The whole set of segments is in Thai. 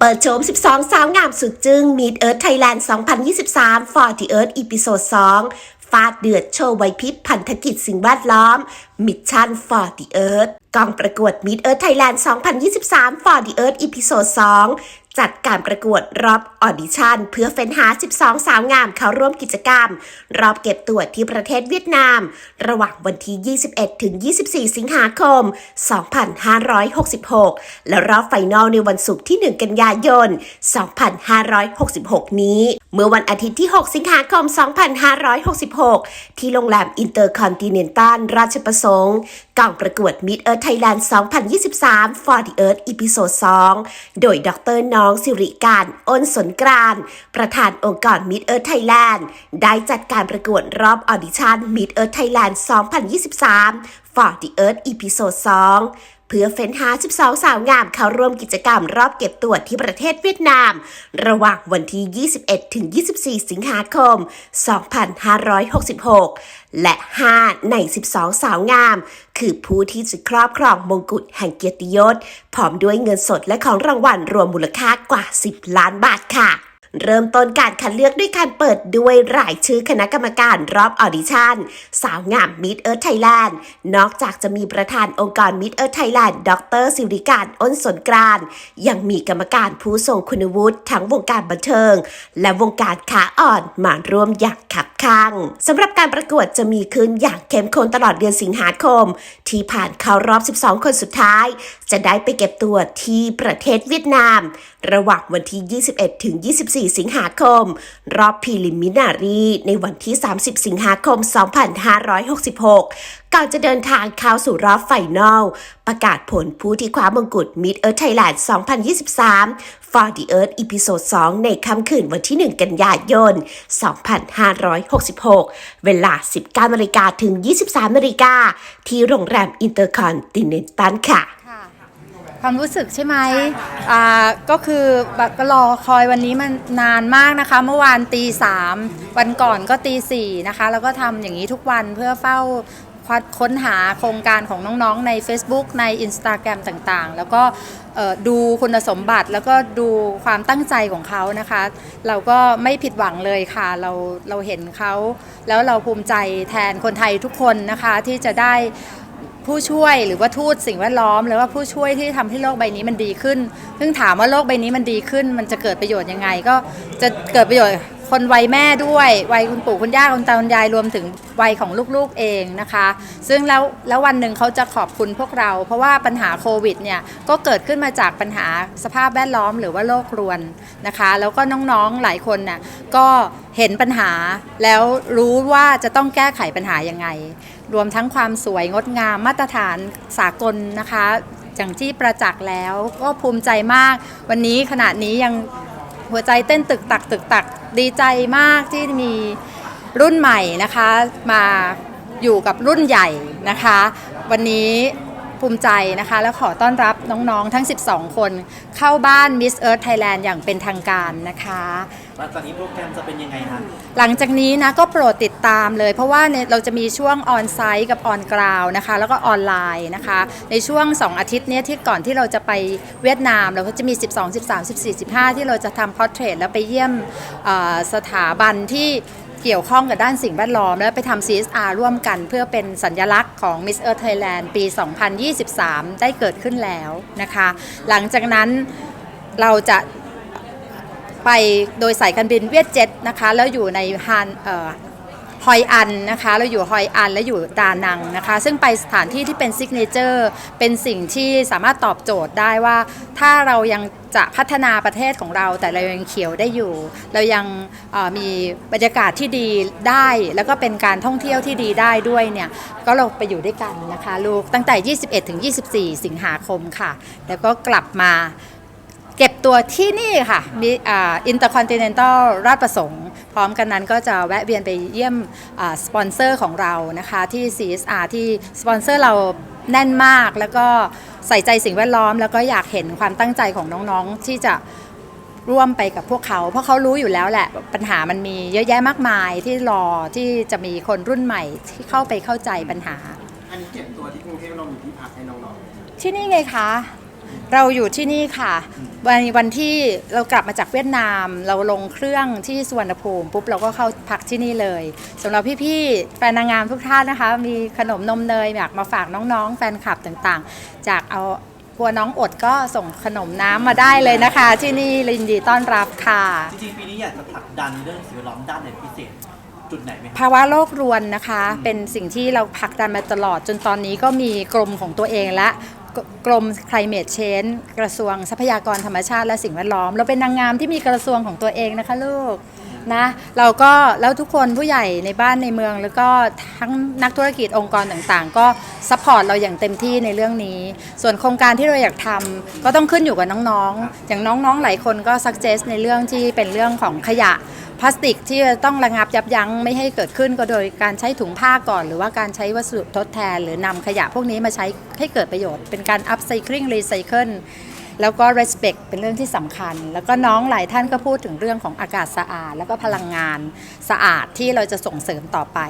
เปิดโฉม 12 สาวงามสุดจึง Meet Earth Thailand 2023 For the Earth Episode 2 ฟาดเดือดโชว์ไวพริบพันธกิจสิ่งแวดล้อม Mission for the Earth กองประกวด Meet Earth Thailand 2023 For the Earth Episode 2 จัดการประกวดรอบออดิชั่น เพื่อเฟ้นหา 12 สาวงามเข้าร่วมกิจกรรม รอบเก็บตัวที่ประเทศเวียดนาม ระหว่างวันที่ 21 ถึง 24 สิงหาคม 2566 และรอบไฟนอลในวันศุกร์ที่ 1 กันยายน 2566 นี้ เมื่อวันอาทิตย์ที่ 6 สิงหาคม 2566 ที่โรงแรมอินเตอร์คอนติเนนตัลราชประสงค์กองประกวด Mid Earth Thailand 2023 For the Earth Episode 2 โดยดรน้องสิริการอ้นสนกราน ประธานองค์กร Mid Earth Thailand ได้จัดการประกวดรอบออดิชั่น Mid Earth Thailand 2023 For the Earth Episode 2 เพื่อเฟ้นหา 12 สาวงามเข้าร่วมกิจกรรมรอบเก็บตัวที่ประเทศเวียดนาม ระหว่างวันที่ 21 ถึง 24 สิงหาคม 2566 และ 5 ใน 12 สาวงาม คือผู้ที่จะครอบครองมงกุฎแห่งเกียรติยศ พร้อมด้วยเงินสดและของรางวัลรวมมูลค่ากว่า 10 ล้านบาทค่ะ เริ่มต้นการคัดเลือกด้วยการเปิดด้วยรายชื่อคณะกรรมการรอบออดิชั่น สาวงาม Mid Earth Thailand นอกจากจะมีประธานองค์กร Mid Earth Thailand ดรสิริการอ้นสนกรานยังมีกรรมการผู้ทรงคุณวุฒิทั้งวงการบันเทิง และวงการขาอ่อนมาร่วมอย่างขับข้างสำหรับการประกวดจะมีขึ้นอย่างเข้มข้นตลอดเดือนสิงหาคม ที่ผ่านเข้ารอบ 12 คนสุดท้าย จะได้ไปเก็บตัวที่ประเทศเวียดนาม ระหว่างวันที่ 21ถึง24 4 สิงหาคม รอบพรีลิมินารีในวันที่ 30 สิงหาคม 2566 ก่อนจะเดินทางเข้าสู่รอบไฟนอล ประกาศผลผู้ที่คว้ามงกุฎ Mid Earth Thailand 2023 For the Earth Episode 2 ในค่ำคืนวันที่ 1 กันยายน 2566 เวลา 19นาฬิกาถึง 23นาฬิกาที่โรงแรมอินเตอร์คอนติเนนตันค่ะ ความรู้สึกใช่ไหมอ่าก็คือแบบก็รอคอยวันนี้มันนานมากนะคะ เมื่อวานตีสามวันก่อนก็ตีสี่นะคะ แล้วก็ทำอย่างนี้ทุกวันเพื่อเฝ้าค้นหาโครงการของน้องๆ ใน Facebook ใน Instagram ต่างๆ แล้วก็ดูคุณสมบัติแล้วก็ดูความตั้งใจของเขานะคะ เราก็ไม่ผิดหวังเลยค่ะ เราเราเห็นเขา แล้วเราภูมิใจแทนคนไทยทุกคนนะคะที่จะได้ ผู้ช่วยหรือว่าทูตสิ่งแวดล้อม หรือว่าผู้ช่วยที่ทำให้โลกใบนี้มันดีขึ้น ซึ่งถามว่าโลกใบนี้มันดีขึ้น มันจะเกิดประโยชน์ยังไง ก็จะเกิดประโยชน์คนวัยแม่ด้วยวัยคุณปู่คุณย่าคุณตาคุณยายรวมถึงวัยของลูกๆเองนะคะ ซึ่งแล้วแล้ววันหนึ่งเขาจะขอบคุณพวกเรา เพราะว่าปัญหาโควิดเนี่ยก็เกิดขึ้นมาจากปัญหาสภาพแวดล้อมหรือว่าโลกรวนนะคะ แล้วก็น้องๆหลายคนน่ะก็เห็นปัญหาแล้วรู้ว่าจะต้องแก้ไขปัญหายังไง รวมทั้งความสวยงดงามมาตรฐานสากลนะคะ อย่างที่ประจักษ์แล้วก็ภูมิใจมาก วันนี้ขณะนี้ยังหัวใจเต้นตึกตักตึกตักดีใจมากที่มีรุ่นใหม่นะคะมาอยู่กับรุ่นใหญ่นะคะ วันนี้ ภูมิใจนะคะ แล้วขอต้อนรับน้องๆทั้ง 12 คน เข้าบ้าน Miss Earth Thailand อย่างเป็นทางการนะคะหลังจากนี้โปรแกรมจะเป็นยังไงฮะหลังจากนี้นะก็โปรดติดตามเลย เพราะว่าเนี่ยเราจะมีช่วงออนไซต์กับออนกราวนะคะ แล้วก็ออนไลน์นะคะ ในช่วง 2 อาทิตย์เนี้ยที่ก่อนที่เราจะไปเวียดนาม เราก็จะมี 12 13 14 15 ที่เราจะทำพอร์เทรตแล้วไปเยี่ยมเอ่อสถาบันที่ เกี่ยวข้องกับด้านสิ่งแวดล้อม แล้วไปทำ CSR ร่วมกันเพื่อเป็นสัญลักษณ์ของ Miss Earth Thailand ปี 2023 ได้เกิดขึ้นแล้วนะคะ หลังจากนั้นเราจะไปโดยสายการบินเวียดเจ็ตนะคะ แล้วอยู่ในฮาน ฮอยอันนะคะแล้วอยู่ฮอยอันแล้วอยู่ดานังนะคะ ซึ่งไปสถานที่ที่เป็นซิกเนเจอร์เป็นสิ่งที่สามารถตอบโจทย์ได้ว่า ถ้าเรายังจะพัฒนาประเทศของเราแต่เรายังเขียวได้อยู่ เรายังมีบรรยากาศที่ดีได้ แล้วก็เป็นการท่องเที่ยวที่ดีได้ด้วยเนี่ยก็เราไปอยู่ด้วยกันนะคะ ลูกตั้งแต่ 21ถึง24 สิงหาคมค่ะ แล้วก็กลับมา ตัวที่นี่ค่ะมีอินเตอร์คอนติเนนตัลราชประสงค์ พร้อมกันนั้นก็จะแวะเวียนไปเยี่ยมอ่าสปอนเซอร์ของเรานะคะที่ CSR ที่สปอนเซอร์เราแน่นมากแล้วก็ใส่ใจสิ่งแวดล้อม แล้วก็อยากเห็นความตั้งใจของน้องๆ ที่จะร่วมไปกับพวกเขา เพราะเขารู้อยู่แล้วแหละ ปัญหามันมีเยอะแยะมากมายที่รอที่จะมีคนรุ่นใหม่ที่เข้าไปเข้าใจปัญหา อันนี้เก็บตัวที่กรุงเทพเรามีที่พักให้น้องที่นี่ไงคะ เราอยู่ที่นี่ค่ะ วันวันที่เรากลับมาจากเวียดนาม เราลงเครื่องที่สุวรรณภูมิปุ๊บเราก็เข้าพักที่นี่เลยสำหรับพี่ๆแฟนนางงามทุกท่านนะคะ มีขนมนมเนยอยากมาฝากน้องๆ แฟนคลับต่างๆ จากเอากลัวน้องอดก็ส่งขนมน้ำมาได้เลยนะคะ ที่นี่ยินดีต้อนรับค่ะ จริงๆปีนี้อยากจะผลักดันเรื่องสิ่งแวดล้อมด้านไหนพิเศษจุดไหนไหมครับภาวะโลกรวนนะคะ เป็นสิ่งที่เราผลักดันมาตลอดจนตอนนี้ก็มีกรมของตัวเองและ กรม climate change กระทรวงทรัพยากรธรรมชาติและสิ่งแวดล้อม เราเป็นนางงามที่มีกระทรวงของตัวเองนะคะลูก นะเราก็แล้วทุกคนผู้ใหญ่ในบ้านในเมือง แล้วก็ทั้งนักธุรกิจองค์กรต่างๆ ก็ซัพพอร์ตเราอย่างเต็มที่ในเรื่องนี้ ส่วนโครงการที่เราอยากทำก็ต้องขึ้นอยู่กับน้องๆ อย่างน้องๆหลายคนก็ suggest ในเรื่องที่เป็นเรื่องของขยะพลาสติกที่ต้องระงับยับยั้งไม่ให้เกิดขึ้นก็โดยการใช้ถุงผ้าก่อน หรือว่าการใช้วัสดุทดแทน หรือนำขยะพวกนี้มาใช้ให้เกิดประโยชน์ เป็นการ upcycling recycle แล้วก็ respect เป็นเรื่องที่สำคัญ แล้วก็น้องหลายท่านก็พูดถึงเรื่องของอากาศสะอาด แล้วก็พลังงานสะอาดที่เราจะส่งเสริมต่อไป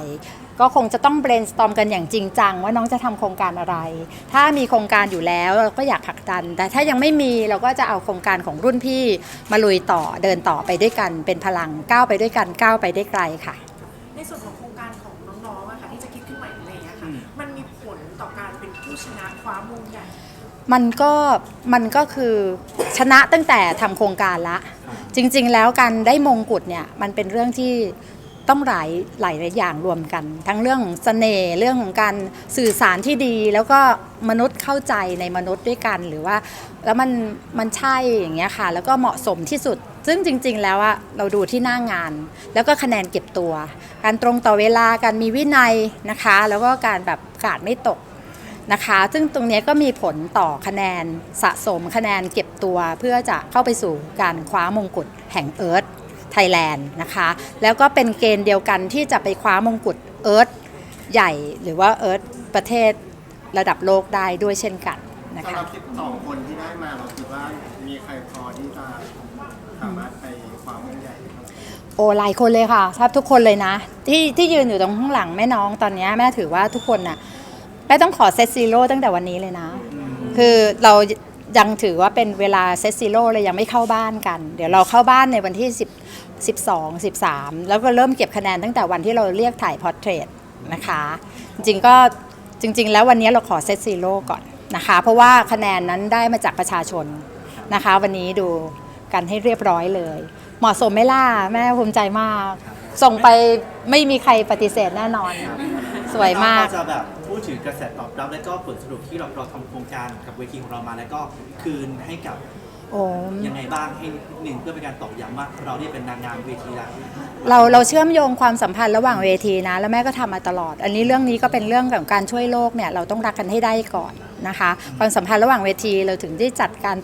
ก็คงจะต้อง brainstorm กันอย่างจริงจัง ว่าน้องจะทำโครงการอะไร ถ้ามีโครงการอยู่แล้วเราก็อยากผลักดัน แต่ถ้ายังไม่มีเราก็จะเอาโครงการของรุ่นพี่มาลุยต่อเดินต่อไปด้วยกันเป็นพลังก้าวไปด้วยกันก้าวไปได้ไกลค่ะ ในส่วนของโครงการของน้องๆอะค่ะที่จะคิดขึ้นใหม่อะไรอย่างเงี้ยค่ะอืมมันมีผลต่อการเป็นผู้ชนะคว้ามงใหญ่ มันก็มันก็คือชนะตั้งแต่ทำโครงการละ จริง ๆ แล้วการได้มงกุฎเนี่ยมันเป็นเรื่องที่ต้องหลายหลายอย่างรวมกัน ทั้งเรื่องของเสน่ห์เรื่องของการสื่อสารที่ดี แล้วก็มนุษย์เข้าใจในมนุษย์ด้วยกันหรือว่า แล้วมันมันใช่อย่างเงี้ยค่ะ แล้วก็เหมาะสมที่สุด ซึ่งจริง ๆ แล้วอะเราดูที่หน้างาน แล้วก็คะแนนเก็บตัว การตรงต่อเวลาการมีวินัยนะคะ แล้วก็การแบบกาดไม่ตก นะคะ ซึ่งตรงเนี้ยก็มีผลต่อคะแนนสะสมคะแนนเก็บตัวเพื่อจะเข้าไปสู่การคว้ามงกุฎแห่งเอิร์ธไทยแลนด์นะคะ แล้วก็เป็นเกณฑ์เดียวกันที่จะไปคว้ามงกุฎเอิร์ธใหญ่หรือว่าเอิร์ธประเทศระดับโลกได้ด้วยเช่นกันนะสำหคะรับ12คนที่ได้มาเราคิดว่ามีใครพอที่จะสามารถไปความมุ่งใหญ่ได้บ้างโอ้หลายคนเลยค่ะแทบทุกคนเลยนะ ที่ที่ยืนอยู่ตรงข้างหลังแม่น้องตอนเนี้ยแม่ถือว่าทุกคนน่ะ แม่ต้องขอเซตซีโร่ตั้งแต่วันนี้เลยนะ คือเรายังถือว่าเป็นเวลาเซตซีโร่เลยยังไม่เข้าบ้านกัน เดี๋ยวเราเข้าบ้านในวันที่10 12 13 แล้วก็เริ่มเก็บคะแนนตั้งแต่วันที่เราเรียกถ่ายพอร์เทรตนะคะ จริงๆก็จริง ๆ แล้ววันนี้เราขอเซตซีโร่ก่อนนะคะ เพราะว่าคะแนนนั้นได้มาจากประชาชนนะคะ วันนี้ดูกันให้เรียบร้อยเลย เหมาะสมไหม่ล่ะแม่ภูมิใจมาก ส่งไปไม่มีใครปฏิเสธแน่นอน สวยมากก็จะแบบ พูดถึงกระแสตอบรับและก็ผลสรุปที่เราเราทำโครงการกับเวทีของเรามาแล้วก็คืนให้กับโอ้ยังไงบ้างให้หนึ่งเพื่อเป็นการตอกย้ำว่าเราเนี่ยเป็นนางงามเวทีละเราเราเชื่อมโยงความสัมพันธ์ระหว่างเวทีนะ แล้วแม่ก็ทำมาตลอด อันนี้เรื่องนี้ก็เป็นเรื่องของการช่วยโลกเนี่ยเราต้องรักกันให้ได้ก่อนนะคะ ความสัมพันธ์ระหว่างเวทีเราถึงได้จัดการ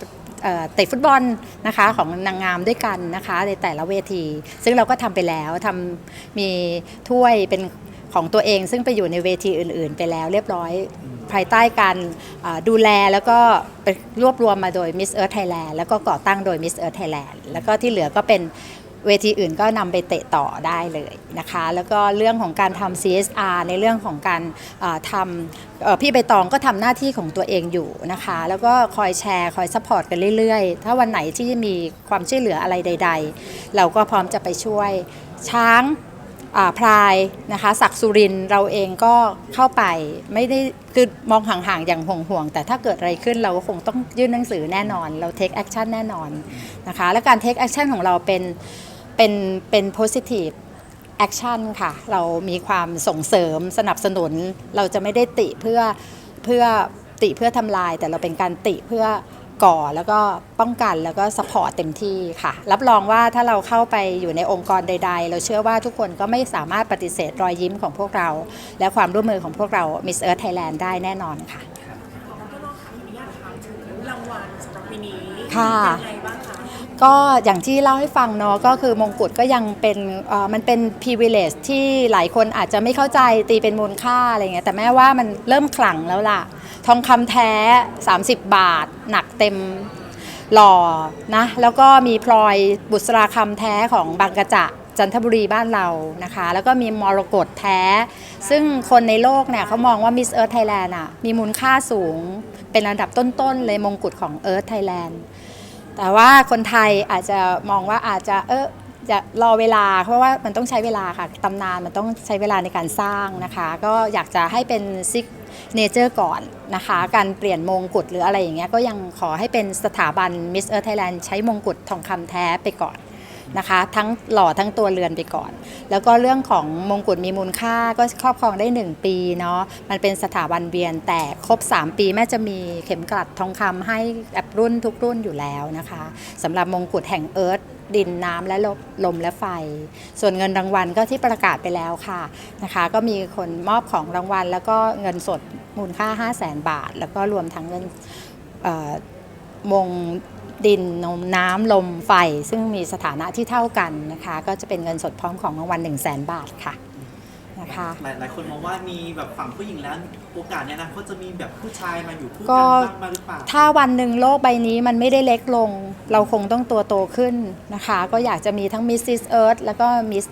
เอ่อเตะฟุตบอลนะคะของนางงามด้วยกันนะคะในแต่ละเวที ซึ่งเราก็ทำไปแล้วทำมีถ้วยเป็น ของตัวเอง ซึ่งไปอยู่ในเวทีอื่น ๆ ไปแล้วเรียบร้อยภายใต้การอ่าดูแลแล้วก็ไปรวบรวมมาโดย Miss Earth Thailand แล้วก็ก่อตั้งโดย Miss Earth Thailand แล้วก็ที่เหลือก็เป็นเวทีอื่นก็นำไปเตะต่อได้เลยนะคะ แล้วก็เรื่องของการทำ CSR ในเรื่องของการอ่าทำเอ่อพี่ใบตองก็ทำหน้าที่ของตัวเองอยู่นะคะ แล้วก็คอยแชร์คอยซัพพอร์ตกันเรื่อยๆ ถ้าวันไหนที่มีความช่วยเหลืออะไรใด ๆ เราก็พร้อมจะไปช่วยช้างอ่า พรายนะคะศักสุรินเราเองก็เข้าไปไม่ได้คือมองห่างๆ อย่างห่วงๆ แต่ถ้าเกิดอะไรขึ้นเราก็คงต้องยื่นหนังสือแน่นอน เรา take action แน่นอนนะคะและการ take action ของเราเป็นเป็นเป็น positive action ค่ะ เรามีความส่งเสริมสนับสนุน เราจะไม่ได้ติเพื่อเพื่อติเพื่อทำลาย แต่เราเป็นการติเพื่อ ก่อแล้วก็ป้องกันแล้วก็สปอร์ตเต็มที่ค่ะ รับรองว่าถ้าเราเข้าไปอยู่ในองค์กรใด ๆ เราเชื่อว่าทุกคนก็ไม่สามารถปฏิเสธรอยยิ้มของพวกเรา และความร่วมมือของพวกเรา Miss Earth Thailand ได้แน่นอนค่ะแล้วก็ลองถามอนุญาตถามถึงรางวัลสำหรับปีนี้ค่ะเป็นไงบ้างคะก็อย่างที่เล่าให้ฟังเนาะก็คือมงกุฎก็ยังเป็นเอ่อมันเป็น privilege ที่หลายคนอาจจะไม่เข้าใจตีเป็นมูลค่าอะไรเงี้ยแต่แม่ว่ามันเริ่มขลังแล้วล่ะ ทองคำแท้ 30 บาท หนักเต็มหล่อนะ แล้วก็มีพลอยบุษราคำแท้ของบางกระจะจันทบุรีบ้านเรานะคะ แล้วก็มีมรกตแท้ ซึ่งคนในโลกเนี่ยเขามองว่า Miss Earth Thailand อะมีมูลค่าสูงเป็นระดับต้น ๆ เลยมงกุฎของ Earth Thailand แต่ว่าคนไทยอาจจะมองว่าอาจจะเออจะรอเวลาเพราะว่ามันต้องใช้เวลาค่ะตำนานมันต้องใช้เวลาในการสร้างนะคะ ก็อยากจะให้เป็นซิก เนเจอร์ก่อนนะคะ การเปลี่ยนมงกุฎหรืออะไรอย่างเงี้ยก็ยังขอให้เป็นสถาบัน Miss Earth Thailand ใช้มงกุฎทองคำแท้ไปก่อนนะคะ ทั้งหล่อทั้งตัวเรือนไปก่อน แล้วก็เรื่องของมงกุฎมีมูลค่าก็ครอบครองได้ 1 ปีเนาะมันเป็นสถาบันเวียนแต่ครบ 3 ปีแม่จะมีเข็มกลัดทองคำให้แบบรุ่นทุกรุ่นอยู่แล้วนะคะสำหรับมงกุฎแห่งเอิร์ธ ดินน้ำและลมลมและไฟ ส่วนเงินรางวัลก็ที่ประกาศไปแล้วค่ะนะคะ ก็มีคนมอบของรางวัล แล้วก็เงินสดมูลค่า 5 0 0แสนบาท แล้วก็รวมทั้งเงินมงดินนมน้ำลมไฟ ซึ่งมีสถานะที่เท่ากันนะคะ ก็จะเป็นเงินสดพร้อมของรางวัล 1 0 0 0 0แสนบาทค่ะ นะคะ หลายหลายคนมองว่ามีแบบฝั่งผู้หญิงแล้วโอกาสเนี่ยนะเขาจะมีแบบผู้ชายมาอยู่คู่ก็กันบ้างมาหรือเปล่า ถ้าวันหนึ่งโลกใบนี้มันไม่ได้เล็กลง เราคงต้องตัวโตขึ้นนะคะ ก็อยากจะมีทั้ง Mrs. Earth แล้วก็ Miss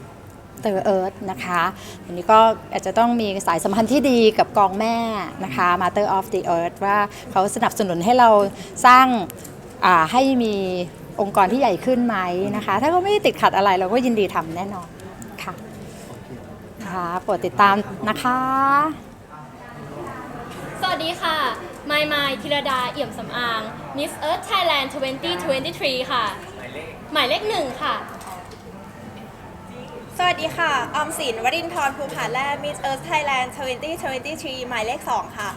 เตอร์เอิร์ธนะคะอันนี้ก็อาจจะต้องมีสายสัมพันธ์ที่ดีกับกองแม่นะคะ Mother of the Earth ว่าเขาสนับสนุนให้เราสร้างอ่าให้มีองค์กรที่ใหญ่ขึ้นไหมนะคะ ถ้าเขาไม่ได้ติดขัดอะไรเราก็ยินดีทำแน่นอนค่ะค่ะ โปรดติดตามนะคะ สวัสดีค่ะ ไมายมายธีรดา เอี่ยมสำอาง Miss Earth Thailand 2023 ค่ะ หมายเลขหนึ่งค่ะ สวัสดีค่ะ ออมสินวรินทร์ภูผาแล่มิสเอิร์ธไทยแลนด์2023 หมายเลข 2 ค่ะ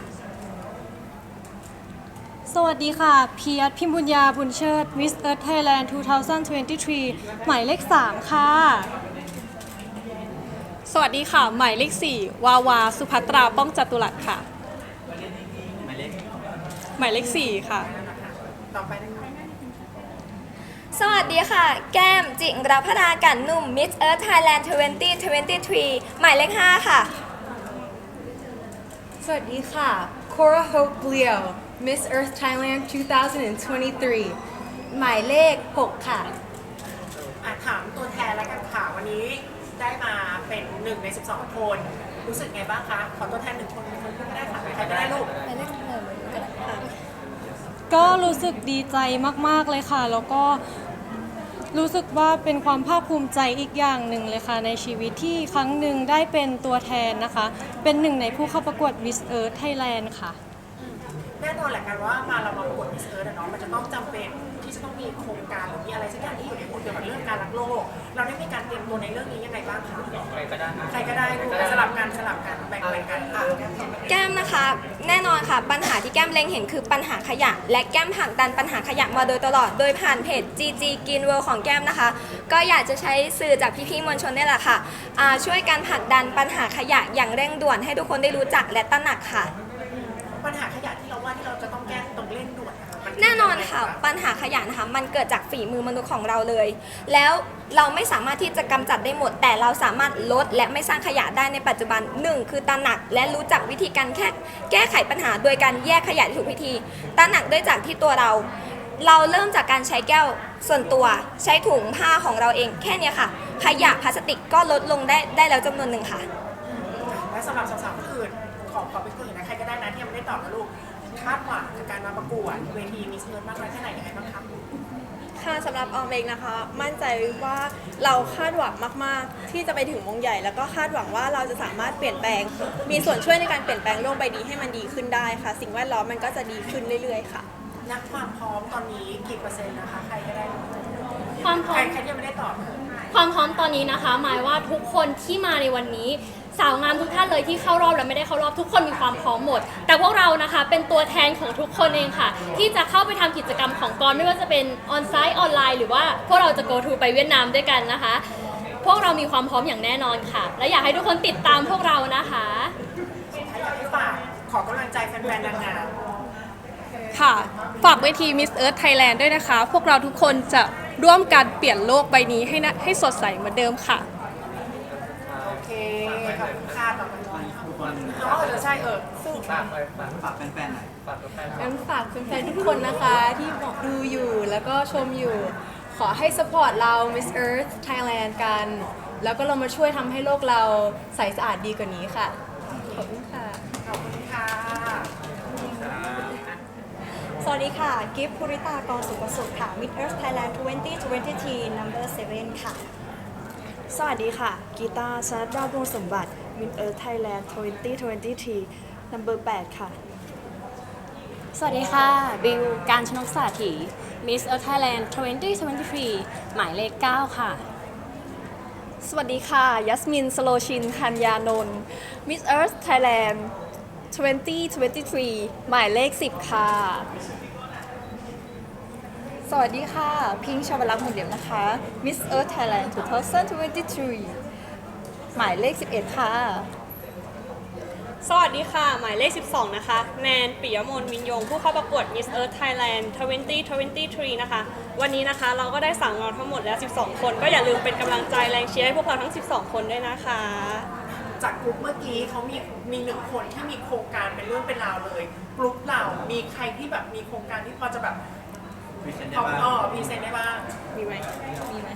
สวัสดีค่ะ เพียรพิมพุญญาบุญเชิด Miss Earth Thailand 2023 หมายเลข 3 ค่ะ สวัสดีค่ะ หมายเลข4วาวา สุภัตรา ป้องจตุรัสค่ะ หมายเลข4ค่ะสวัสดีค่ะ แก้มจิงรับพดากันนุ่ม Miss Earth Thailand 2023 หมายเลข 5 ค่ะ สวัสดีค่ะ Cora Hope Leo Miss Earth Thailand 2023 หมายเลข 6 ค่ะ อะถามตัวแทนแล้วกันค่ะวันนี้ได้มา เป็นหนึ่งใน 12 คน รู้สึกไงบ้างคะ ขอตัวแทนหนึ่งคนหนึ่งคนก็ได้ค่ะใครก็ได้ลูกก็รู้สึกดีใจมาก ๆ เลยค่ะ แล้วก็รู้สึกว่าเป็นความภาคภูมิใจอีกอย่างหนึ่งเลยค่ะ ในชีวิตที่ครั้งหนึ่งได้เป็นตัวแทนนะคะ เป็นหนึ่งในผู้เข้าประกวด Miss Earth Thailand ค่ะ แน่นอนแหละกันว่ามาเรามาประกวดมิสเอิร์ธเนาะมันจะต้องจำเป็นที่จะต้องมีโครงการหรือมีอะไรสักอย่างที่อยู่ในหัวเกี่ยวกับเรื่องการรักโลก เราได้มีการเตรียมตัวในเรื่องนี้ยังไงบ้างคะใครก็ได้ใครก็ได้ลูสลับกันสลับกันแบ่งแบ่งกันค่ะแก้มนะคะแน่นอนค่ะปัญหาที่แก้มเล็งเห็นคือปัญหาขยะ และแก้มผลักดันปัญหาขยะมาโดยตลอด โดยผ่านเพจ GG Green World ของแก้มนะคะ ก็อยากจะใช้สื่อจากพี่ๆมวลชนนี่แหละค่ะอ่าช่วยการผลักดันปัญหาขยะอย่างเร่งด่วนให้ทุกคนได้รู้จักและตระหนักค่ะ ปัญหาข แน่นอนค่ะปัญหาขยะนะคะมันเกิดจากฝีมือมนุษย์ของเราเลย แล้วเราไม่สามารถที่จะกำจัดได้หมด แต่เราสามารถลดและไม่สร้างขยะได้ในปัจจุบันหนึ่งคือตระหนักและรู้จักวิธีการแค่แก้ไขปัญหาโดยการแยกขยะที่ถูกวิธีตระหนักด้วยจากที่ตัวเรา เราเริ่มจากการใช้แก้วส่วนตัวใช้ถุงผ้าของเราเองแค่เนี้ยค่ะ ขยะพลาสติกก็ลดลงได้ได้แล้วจำนวนหนึ่งค่ะ และสำหรับสาวๆคนอื่นขอขอเป็นคนอื่นนะใครก็ได้นะที่ยังไม่ได้ตอบนะลูกคาดหวังกับการมาประกวดเวทีมิสเอิร์ธมากน้อยแค่ไหนยังไงบ้างคะค่ะสำหรับออมเองนะคะ มั่นใจว่าเราคาดหวังมาก ๆ ที่จะไปถึงวงใหญ่ แล้วก็คาดหวังว่าเราจะสามารถเปลี่ยนแปลง มีส่วนช่วยในการเปลี่ยนแปลงโลกใบนี้ให้มันดีขึ้นได้ค่ะ สิ่งแวดล้อมมันก็จะดีขึ้นเรื่อย ๆ ค่ะ นักความพร้อมตอนนี้กี่เปอร์เซ็นต์นะคะ ใครก็ได้ความพร้ใคอรม ใครที่ยังไม่ได้ตอบ ความพร้อมตอนนี้นะคะ หมายว่าทุกคนที่มาในวันนี้ สาวงามทุกท่านเลยที่เข้ารอบและไม่ได้เข้ารอบทุกคนมีความพร้อมหมด แต่พวกเรานะคะเป็นตัวแทนของทุกคนเองค่ะ ที่จะเข้าไปทำกิจกรรมของกรไม่ว่าจะเป็นออนไซต์ออนไลน์หรือว่าพวกเราจะ go to ไปเวียดนามด้วยกันนะคะ พวกเรามีความพร้อมอย่างแน่นอนค่ะ และอยากให้ทุกคนติดตามพวกเรานะคะ ฝากขอกำลังใจแฟนๆนางงามค่ะ ฝากเวที Miss Earth Thailand ด้วยนะคะ พวกเราทุกคนจะร่วมกันเปลี่ยนโลกใบนี้ให้นะให้สดใสเหมือนเดิมค่ะ ขอบคุณค่ะต่อไปน้องเออใช่เออสู้ฝากแฟนๆหน่อยงั้นฝากแฟนๆทุกคนนะคะ ที่บอกดูอยู่แล้วก็ชมอยู่ขขอให้ support เรา Miss Earth Thailand กัน แล้วก็เรามาช่วยทำให้โลกเราใสสะอาดดีกว่านี้ค่ะ ขอบคุณค่ะ ขอบคุณค่ะสวัสดีค่ะ กิฟต์ภูริตากรสุประสุขค่ะ Mid Earth Thailand 2020 number 7 ค่ะ สวัสดีค่ะ กีตาร์ชนัดราบวงสมบัติ Min Earth Thailand 2023 number 8 ค่ะ สวัสดีค่ะ บิว การชนกสาถี Miss Earth Thailand 2023 หมายเลข 9 ค่ะ สวัสดีค่ะ ยัสมิน สโลชินคัญญานนท์ Miss Earth Thailand 2023 หมายเลข 10 ค่ะ สวัสดีค่ะ พิงค์ชาวลักษณ์หมุนเหลี่ยมนะคะ Miss Earth Thailand 2023 หมายเลข 11 ค่ะ สวัสดีค่ะ หมายเลข 12 นะคะ แนนปิยมนมินยง ผู้เข้าประกวด Miss Earth Thailand 2023 นะคะ วันนี้นะคะเราก็ได้สั่งเราทั้งหมดแล้ว 12 คน ก็อย่าลืมเป็นกำลังใจแรงเชียร์ให้พวกเราทั้ง 12 คนด้วยนะคะ จากกลุ่มเมื่อกี้เขามีมีหนึ่งคนที่มีโครงการเป็นเรื่องเป็นราวเลยกลุ่มเรา มีใครที่แบบมีโครงการที่พอจะแบบ พรีเซนต์ได้เอาบ้างอ๋อพรีเซนต์ได้บ้าง มีไหมมีไหม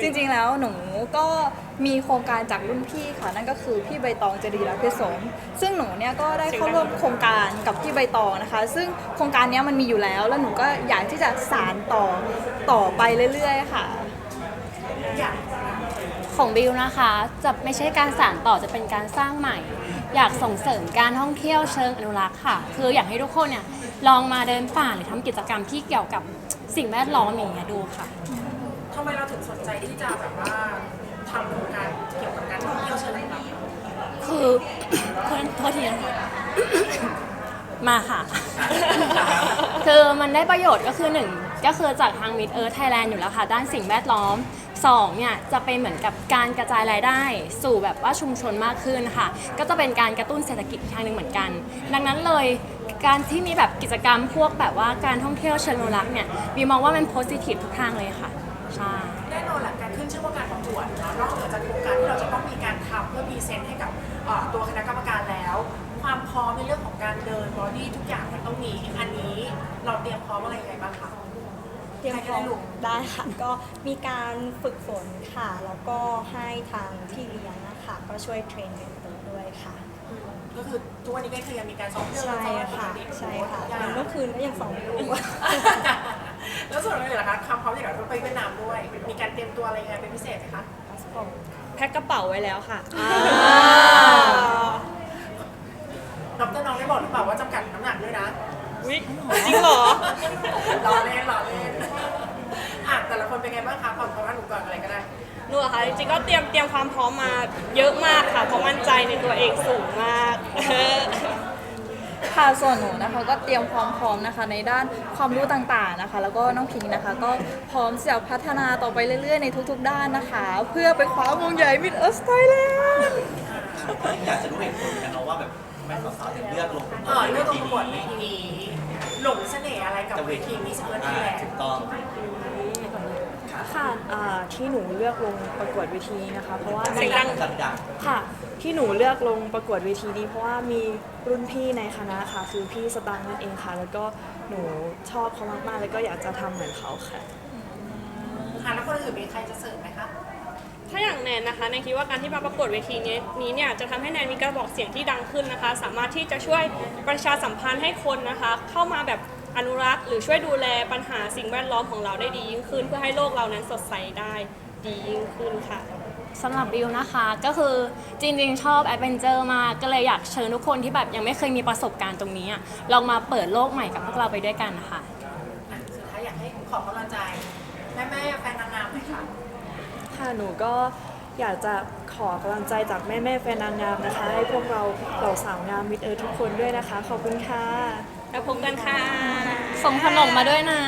จริงๆ แล้วหนูก็มีโครงการจากรุ่นพี่ค่ะ นั่นก็คือพี่ใบตองเจดีรักเพชรสม ซึ่งหนูเนี่ยก็ได้เข้าร่วมโครงการกับพี่ใบตองนะคะ ซึ่งโครงการเนี้ยมันมีอยู่แล้ว แล้วหนูก็อยากที่จะสานต่อต่อไปเรื่อยๆ ค่ะอยากของบิวนะคะ จะไม่ใช่การสานต่อจะเป็นการสร้างใหม่ อยากส่งเสริมการท่องเที่ยวเชิงอนุรักษ์ค่ะ คืออยากให้ทุกคนเนี่ย ลองมาเดินป่าหรือทำกิจกรรมที่เกี่ยวกับสิ่งแวดล้อมอย่างเงี้ยดูค่ะ ทำไมเราถึงสนใจที่จะแบบว่าทำโครงการเกี่ยวกับการท่องเที่ยวเชิงอนุรักษ์คือ โทษโทษทีนะคะ มาค่ะ คือมันได้ประโยชน์ก็คือหนึ่งก็คือจากทาง Mid Earth Thailand อยู่แล้วค่ะ ด้านสิ่งแวดล้อม สองเนี่ยจะเป็นเหมือนกับการกระจายรายได้ สู่แบบว่าชุมชนมากขึ้นค่ะ ก็จะเป็นการกระตุ้นเศรษฐกิจอีกทางหนึ่งเหมือนกัน ดังนั้นเลยการที่มีแบบกิจกรรมพวกแบบว่าการท่องเที่ยวเชิงอนุรักษ์เนี่ยบีมองว่ามันโพสิทีฟทุกทางเลยค่ะใช่แน่นอนแหละการขึ้นชื่อว่าการประกวดเนาะนอกเหนือจากโครงการที่เราจะต้องมีการทำเพื่อพรีเซนต์ให้กับตัวคณะกรรมการแล้ว ความพร้อมในเรื่องของการเดินบอดี้ทุกอย่างมันต้องมีอันนี้เราเตรียมพร้อม รียมพร้อมได้ค่ะ ก็มีการฝึกฝนค่ะ แล้วก็ให้ทางที่เลี้ยงนะคะก็ช่วยเทรนเมนเตอร์ด้วยค่ะ ก็คือทุกวันนี้ก็คือยังมีการซ้อมเดินใช่ซ้อมอะไรปค่ะกติใช่ค่ะทุกอย่างเมื่อคืนก็ยังสองอยู่แล้วส่วนอะไรเหรอคะความพร้อมที่เราต้องไปเวียดนามด้วย มีการเตรียมตัวอะไรยังไงเป็นพิเศษไหมคะแพ็คกระเป๋าไว้แล้วค่ะดรน้องได้บอกหรือเปล่าว่าจำกัดน้ำหนักด้วยนะวิจริงเหรอ รอเล่นรอเล่นอะ แต่ละคนเป็นไงบ้างคะความพร้อมหนูก่อนอะไรก็ได้หนูอะค่ะจริงๆก็เตรียมเตรียมความพร้อมมาเยอะมากค่ะเพราะมั่นใจในตัวเองสูงมาก ค่ะส่วนหนูนะคะก็เตรียมความพร้อมนะคะ ในด้านความรู้ต่างๆนะคะ แล้วก็น้องพิงค์นะคะ ก็พร้อมที่จะพัฒนาต่อไปเรื่อยๆในทุกๆ ด้านนะคะ เพื่อไปคว้ามงใหญ่มิดเอิร์สไทยแลนด์อยากจะรู้เหตุผลเหมือนกันเนาะว่าแบบทำไมสาวๆถึงเลือกลงเออเรื่องทีประกวดเวทีนี้หลงเสน่ห์อะไรกับจะเวเวทีทีมิสเอิร์ธไทอ่ายแลนถูด์กต้อง ค่ะอ่าที่หนูเลือกลงประกวดเวทีนี้นะคะ เพราะว่าเสียงดังดังค่ะที่หนูเลือกลงประกวดเวทีนี้เพราะว่ามีรุ่นพี่ในคณะค่ะ คือพี่สตังค์นั่นเองค่ะ แล้วก็หนูชอบเขามากๆ แล้วก็อยากจะทำเหมือนเขาค่ะ ค่ะแล้วคนอื่นมีใครจะเสริมไหมคะ ถ้าอย่างแนนนะคะแนนคิดว่าการที่มาประกวดเวทีนี้นี้เนี่ยจะทำให้แนนมีกระบอกเสียงที่ดังขึ้นนะคะ สามารถที่จะช่วยประชาสัมพันธ์ให้คนนะคะ เข้ามาแบบ อนุรักษ์หรือช่วยดูแลปัญหาสิ่งแวดล้อมของเราได้ดียิ่งขึ้น เพื่อให้โลกเรานั้นสดใสได้ดียิ่งขึ้นค่ะ สำหรับบิวนะคะก็คือจริงๆ ชอบแอดเวนเจอร์มากก็เลยอยากเชิญทุกคนที่แบบยังไม่เคยมีประสบการณ์ตรงนี้อะลองมาเปิดโลกใหม่กับพวกเราไปด้วยกันนะคะ อะสุดท้ายอยากให้ขอกำลังใจ แม่แม่ๆแฟนนางงามหน่อยค่ะ ค่ะหนูก็อยากจะขอกำลังใจจากแม่แม่ๆแฟนนางงามนะคะ ให้พวกเราเหล่าสาวงามมิดเออทุกคนด้วยนะคะ ขอบคุณค่ะ แล้วพบกันค่ะ ส่งขนมมาด้วยนะ